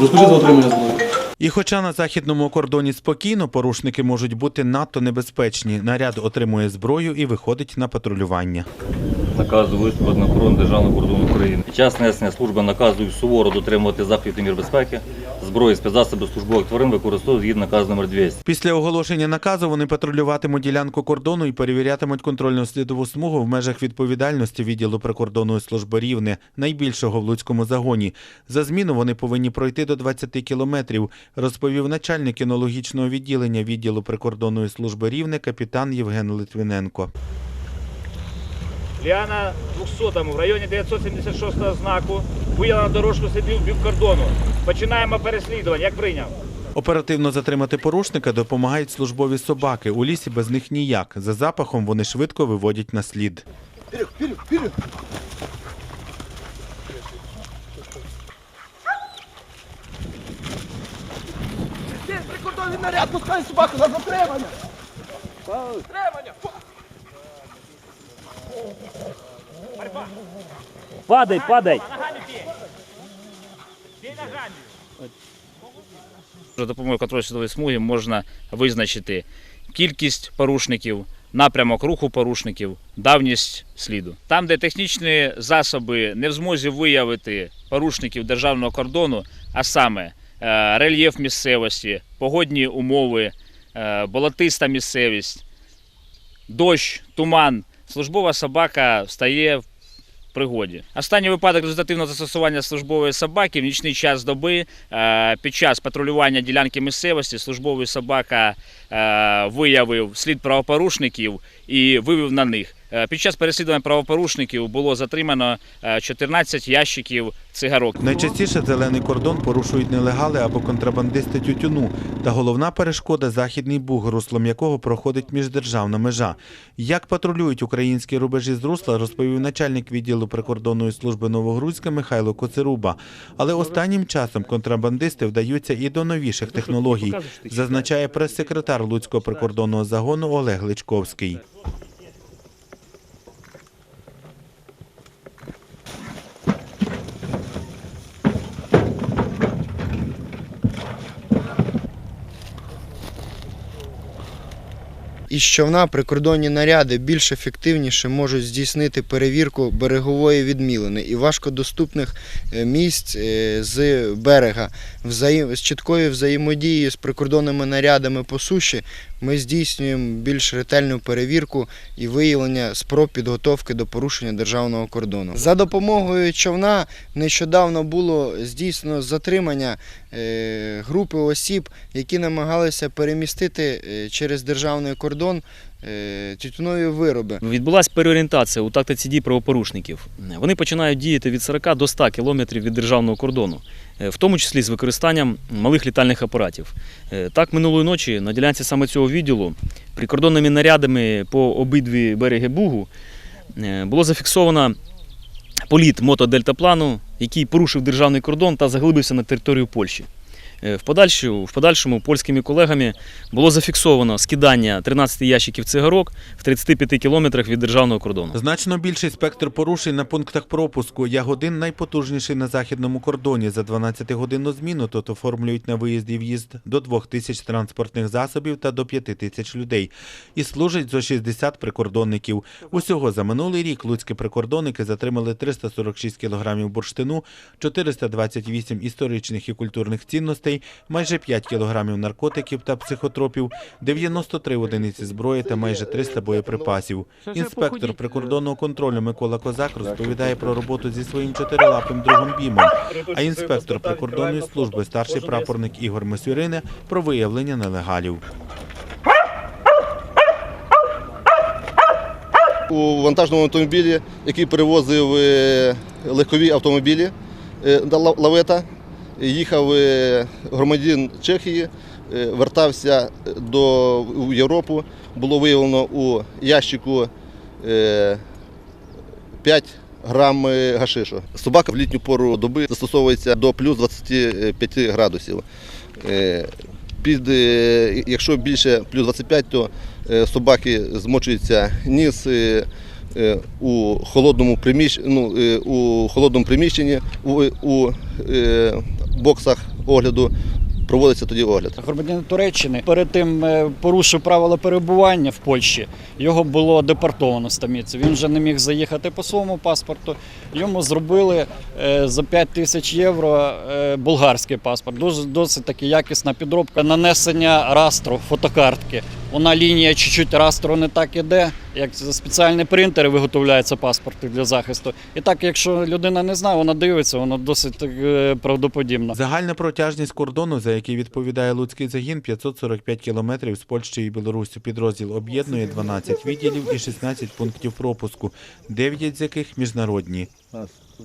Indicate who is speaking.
Speaker 1: Розкажи за отримання зброї.
Speaker 2: І хоча на західному кордоні спокійно, порушники можуть бути надто небезпечні. Наряд отримує зброю і виходить на патрулювання.
Speaker 3: Наказу виступити на охорону державного кордону України. Час несення служби наказують суворо дотримувати заходів мір безпеки, зброї, спецзасоби службових тварин використовують згідно наказу номер 200.
Speaker 2: Після оголошення наказу вони патрулюватимуть ділянку кордону і перевірятимуть контрольну слідову смугу в межах відповідальності відділу прикордонної служби Рівне, найбільшого в Луцькому загоні. За зміну вони повинні пройти до 20 кілометрів, розповів начальник кінологічного відділення відділу прикордонної служби Рівне капітан Євген Литвиненко.
Speaker 4: Ліана 200 в районі 976 знаку виїла на дорожку слідів бік кордону. Починаємо переслідування. Як прийняв?
Speaker 2: Оперативно затримати порушника допомагають службові собаки. У лісі без них ніяк. За запахом вони швидко виводять на слід.
Speaker 5: Прикордонний наряд, пускай собаку на затримання! Затримання!
Speaker 6: Падай, падай.
Speaker 4: Ногами ногами.
Speaker 6: За допомогою контролю світової смуги можна визначити кількість порушників, напрямок руху порушників, давність сліду. Там, де технічні засоби не в змозі виявити порушників державного кордону, а саме е, рельєф місцевості, погодні умови, е, болотиста місцевість, дощ, туман, службова собака стає в пригоді. Останній випадок результативного застосування службової собаки в нічний час доби е, під час патрулювання ділянки місцевості службовий собака е, виявив слід правопорушників і вивів на них. Е, Під час переслідування правопорушників було затримано е, 14 ящиків цигарок.
Speaker 2: Найчастіше зелений кордон порушують нелегали або контрабандисти тютюну. Та головна перешкода західний буг, руслом якого проходить міждержавна межа. Як патрулюють українські рубежі з русла, розповів начальник відділу прикордонної служби Новогрузька Михайло Коцеруба. Але останнім часом контрабандисти вдаються і до новіших технологій, зазначає прес-секретар Луцького прикордонного загону Олег Личковський.
Speaker 7: Із човна прикордонні наряди більш ефективніше можуть здійснити перевірку берегової відмілини і важкодоступних е, місць е, з берега. З чіткою взаємодією з прикордонними нарядами по суші ми здійснюємо більш ретельну перевірку і виявлення спроб підготовки до порушення державного кордону. За допомогою човна нещодавно було здійснено затримання е, групи осіб, які намагалися перемістити через державний кордон е, тютюнові вироби.
Speaker 8: Відбулася переорієнтація у тактиці дій правопорушників. Вони починають діяти від 40 до 100 кілометрів від державного кордону, е, в тому числі з використанням малих літальних апаратів. Е, Так, минулої ночі на ділянці саме цього відділу прикордонними нарядами по обидві береги Бугу було зафіксовано політ мотодельтаплану, який порушив державний кордон та заглибився на територію Польщі. Е, В подальшому, в подальшому польськими колегами було зафіксовано скидання 13 ящиків цигарок в 35 кілометрах від державного кордону.
Speaker 2: Значно більший спектр порушень на пунктах пропуску. Ягодин найпотужніший на західному кордоні. За 12-годинну зміну тут оформлюють на виїзд і в'їзд до 2 тисяч транспортних засобів та до 5 тисяч людей. І служить зо 60 прикордонників. Усього за минулий рік луцькі прикордонники затримали 346 кілограмів бурштину, 428 історичних і культурних цінностей, майже 5 кілограмів наркотиків та психотропів, 93 одиниці зброї та майже 300 боєприпасів. Інспектор прикордонного контролю Микола Козак розповідає про роботу зі своїм чотирилапим другом Бімом, а інспектор прикордонної служби старший прапорник Ігор Масюрине про виявлення нелегалів.
Speaker 9: у вантажному автомобілі, який перевозив е, легкові автомобілі е, лавета. Їхав е, громадянин Чехії, е, вертався до в Європу. Було виявлено у ящику е, 5 грам е, гашишу. Собака в літню пору доби застосовується до плюс 25 градусів. Е, Під, е, якщо більше плюс 25, то е, собаки змочується ніс е, е, у холодному приміщенні, ну, е, у холодному приміщенні, у, у е, боксах огляду, проводиться тоді огляд.
Speaker 1: Громадянин Туреччини перед тим е, порушив правила перебування в Польщі. Його було депортовано з Таміці. Він вже не міг заїхати по своєму паспорту. Йому зробили е, за 5 тисяч євро е, болгарський паспорт. Дуже досить таки якісна підробка нанесення растру фотокартки. Вона лінія чуть-чуть растру не так іде, як спеціальні принтери виготовляються паспорти для захисту. І так, якщо людина не знає, вона дивиться, воно досить е, правдоподібно.
Speaker 2: Загальна протяжність кордону, за який відповідає Луцький загін, 545 кілометрів з Польщею і Білоруссю. Підрозділ об'єднує 12 відділів і 16 пунктів пропуску, 9 з яких міжнародні.